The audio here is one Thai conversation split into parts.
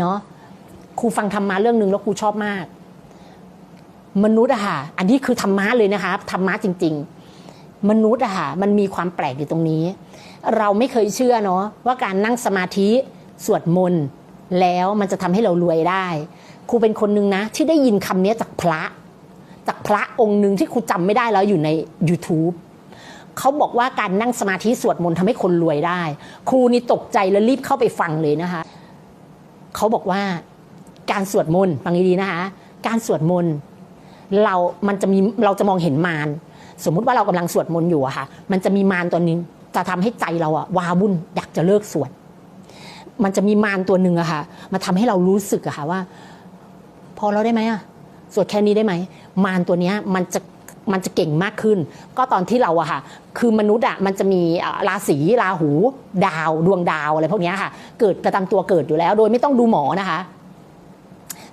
เนาะครูฟังธรรมะเรื่องหนึ่งแล้วครูชอบมาก มนุษย์อะค่ะ อันนี้คือธรรมะเลยนะคะธรรมะจริง ๆ มนุษย์อะค่ะมันมีความแปลกอยู่ตรงนี้ เราไม่เคยเชื่อเนาะว่าการนั่งสมาธิสวดมนต์แล้วมันจะทำให้เรารวยได้ครูเป็นคนหนึ่งนะ ที่ได้ยินคำนี้จากพระ จากพระองค์หนึ่งที่ครูจำไม่ได้แล้วอยู่ใน YouTube เขาบอกว่าการนั่งสมาธิสวดมนต์ทำให้คนรวยได้ ครูนี่ตกใจแล้วรีบเข้าไปฟังเลยนะคะ เขาบอกว่าการสวดมนต์ฟังดีๆนะคะ การสวดมนต์เรา มันจะมีเราจะมองเห็นมารสมมุติว่าเรากำลังสวดมนต์อยู่อะค่ะ มันจะมีมารตัวนึงจะทำให้ใจเราอะวาวุ่นอยากจะเลิกสวด มันจะมีมารตัวหนึ่งอะค่ะ มาทำให้เรารู้สึกอะค่ะว่า พอเราได้ไหมอะสวดแค่นี้ได้ไหมมารตัวเนี้ยมันจะ มันจะเก่งมากขึ้น ก็ตอนที่เราอะค่ะ คือมนุษย์อะมันจะมีราศีราหู ดาว ดวงดาวอะไรพวกนี้ค่ะ เกิดประจำตัวเกิดอยู่แล้ว โดยไม่ต้องดูหมอนะคะ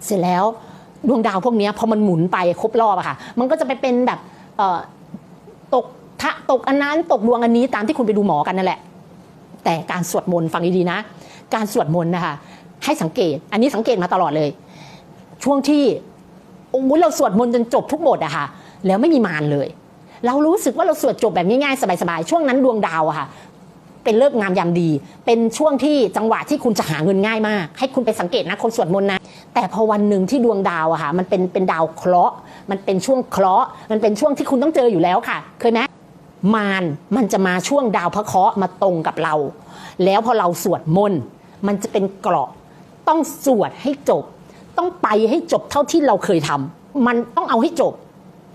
เสร็จแล้วดวงดาวพวกนี้พอมันหมุนไปครบรอบอะค่ะ มันก็จะไปเป็นแบบตกทะตกอันนั้นตกดวงอันนี้ตามที่คุณไปดูหมอกันนั่นแหละ แต่การสวดมนต์ฟังดีๆนะ การสวดมนต์นะคะให้สังเกต อันนี้สังเกตมาตลอดเลย ช่วงที่โอ้ยเราสวดมนต์จนจบทุกบทอะค่ะ แล้วไม่มีมารเลย เรารู้สึกว่าเราสวดจบแบบง่ายๆสบายๆช่วงนั้นดวงดาวอะค่ะเป็นเลิกงามยามดี เป็นช่วงที่จังหวะที่คุณจะหาเงินง่ายมาก ให้คุณไปสังเกตนะคนสวดมนต์นะแต่พอวันหนึ่งที่ดวงดาวอะค่ะมันเป็นเป็นดาวเคราะห์ มันเป็นช่วงเคราะห์ มันเป็นช่วงที่คุณต้องเจออยู่แล้วค่ะ เคยไหมมารมันจะมาช่วงดาวพระเคราะห์มาตรงกับเรา แล้วพอเราสวดมนต์มันจะเป็นเกราะ ต้องสวดให้จบ ต้องไปให้จบเท่าที่เราเคยทำมันต้องเอาให้จบ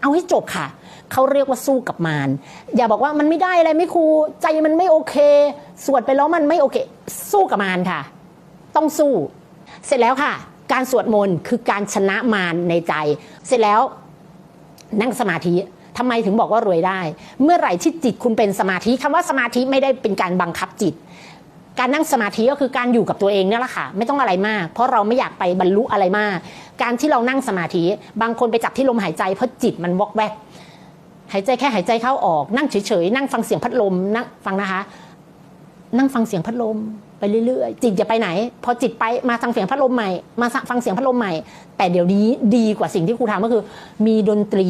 เอาให้จบค่ะ เขาเรียกว่าสู้กับมารอย่าบอกว่ามันไม่ได้อะไรไม่ครูใจมันไม่โอเค สวดไปแล้วมันไม่โอเค สู้กับมารค่ะ ต้องสู้ เสร็จแล้วค่ะ การสวดมนต์คือการชนะมารในใจ เสร็จแล้วนั่งสมาธิทำไมถึงบอกว่ารวยได้ เมื่อไหร่ที่จิตคุณเป็นสมาธิคำว่าสมาธิไม่ได้เป็นการบังคับจิต การนั่งสมาธิก็คือการอยู่กับตัวเองเนี่ยแหละค่ะ ไม่ต้องอะไรมาก เพราะเราไม่อยากไปบรรลุอะไรมาก การที่เรานั่งสมาธิ บางคนไปจับที่ลมหายใจเพราะจิตมันวอกแวกหายใจแค่หายใจเข้าออกนั่งเฉยๆนั่งฟังเสียงพัดลมนั่งฟังนะคะ นั่งฟังเสียงพัดลมไปเรื่อยๆจิตจะไปไหน พอจิตไปมาฟังเสียงพัดลมใหม่มาฟังเสียงพัดลมใหม่ แต่เดี๋ยวนี้ดีกว่าสิ่งที่ครูทำก็คือ มีดนตรี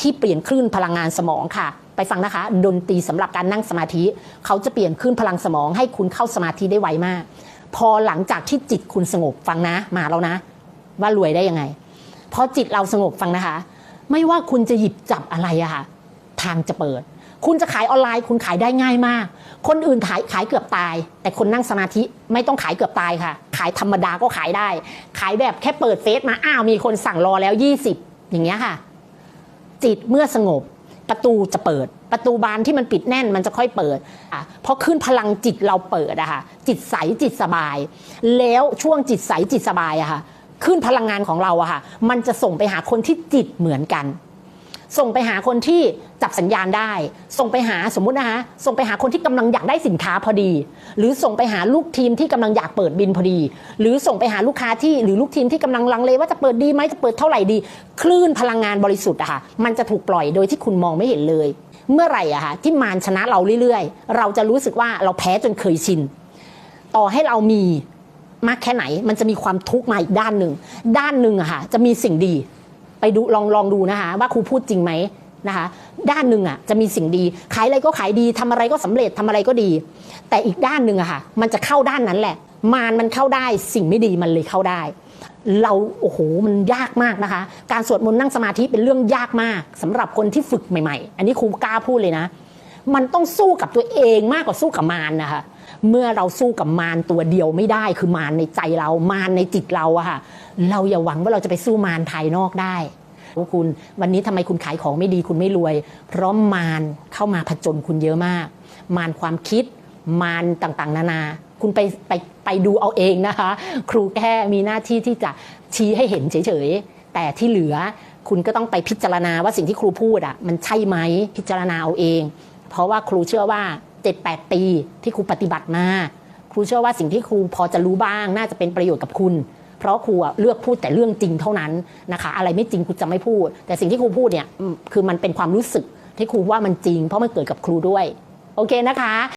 ที่เปลี่ยนคลื่นพลังงานสมองค่ะ ไปฟังนะคะ ดนตรีสำหรับการนั่งสมาธิ เขาจะเปลี่ยนคลื่นพลังสมองให้คุณเข้าสมาธิได้ไวมาก พอหลังจากที่จิตคุณสงบฟังนะ มาแล้วนะ ว่ารวยได้ยังไงพอจิตเราสงบฟังนะคะ ไม่ว่าคุณจะหยิบจับอะไรอะค่ะทางจะเปิด คุณจะขายออนไลน์คุณขายได้ง่ายมาก คนอื่นขายขายเกือบตาย แต่คนนั่งสมาธิไม่ต้องขายเกือบตายค่ะ ขายธรรมดาก็ขายได้ ขายแบบแค่เปิดเฟซมาอ้าวมีคนสั่งรอแล้ว 20 อย่างเงี้ยค่ะ จิตเมื่อสงบ ประตูจะเปิด ประตูบานที่มันปิดแน่นมันจะค่อยเปิดอะเพราะขึ้นพลังจิตเราเปิดอะค่ะจิตใสจิตสบาย แล้วช่วงจิตใสจิตสบายอะค่ะขึ้นพลังงานของเราอะค่ะ มันจะส่งไปหาคนที่จิตเหมือนกัน ส่งไปหาคนที่จับสัญญาณได้ ส่งไปหาสมมุตินะคะส่งไปหาคนที่กำลังอยากได้สินค้าพอดี หรือส่งไปหาลูกทีมที่กำลังอยากเปิดบินพอดี หรือส่งไปหาลูกค้าที่หรือลูกทีมที่กำลังลังเลว่าจะเปิดดีไหมจะเปิดเท่าไหร่ดี คลื่นพลังงานบริสุทธิ์อะค่ะมันจะถูกปล่อยโดยที่คุณมองไม่เห็นเลย เมื่อไหร่อะค่ะที่มารชนะเราเรื่อยๆ เราจะรู้สึกว่าเราแพ้จนเคยชินต่อให้เรามีมากแค่ไหน มันจะมีความทุกข์มาอีกด้านหนึ่ง ด้านหนึ่งอะค่ะ จะมีสิ่งดี ไปดูลองลองดูนะคะ ว่าครูพูดจริงไหมนะคะ ด้านหนึ่งอะจะมีสิ่งดี ขายอะไรก็ขายดีทำอะไรก็สำเร็จทำอะไรก็ดี แต่อีกด้านหนึ่งอะค่ะ มันจะเข้าด้านนั้นแหละ มารมันเข้าได้สิ่งไม่ดีมันเลยเข้าได้ เราโอ้โหมันยากมากนะคะ การสวดมนต์นั่งสมาธิเป็นเรื่องยากมากสำหรับคนที่ฝึกใหม่ ๆ อันนี้ครูกล้าพูดเลยนะ มันต้องสู้กับตัวเองมากกว่าสู้กับมารนะคะเมื่อเราสู้กับมารตัวเดียวไม่ได้คือมารในใจเรามารในจิตเราอะค่ะ เราอย่าหวังว่าเราจะไปสู้มารภายนอกได้ ว่าคุณวันนี้ทำไมคุณขายของไม่ดีคุณไม่รวย เพราะมารเข้ามาผจญคุณเยอะมาก มารความคิดมารต่างๆ นานา คุณไปไปไปดูเอาเองนะคะ ครูแค่มีหน้าที่ที่จะชี้ให้เห็นเฉยๆ แต่ที่เหลือคุณก็ต้องไปพิจารณาว่าสิ่งที่ครูพูดอะมันใช่ไหมพิจารณาเอาเอง เพราะว่าครูเชื่อว่า 7-8 ปีที่ครูปฏิบัติมา ครูเชื่อว่าสิ่งที่ครูพอจะรู้บ้าง น่าจะเป็นประโยชน์กับคุณ เพราะครูเลือกพูดแต่เรื่องจริงเท่านั้นนะคะ อะไรไม่จริงครูจะไม่พูด แต่สิ่งที่ครูพูดเนี่ยคือมันเป็นความรู้สึกที่ครูว่ามันจริง เพราะมันเกิดกับครูด้วย โอเคนะคะ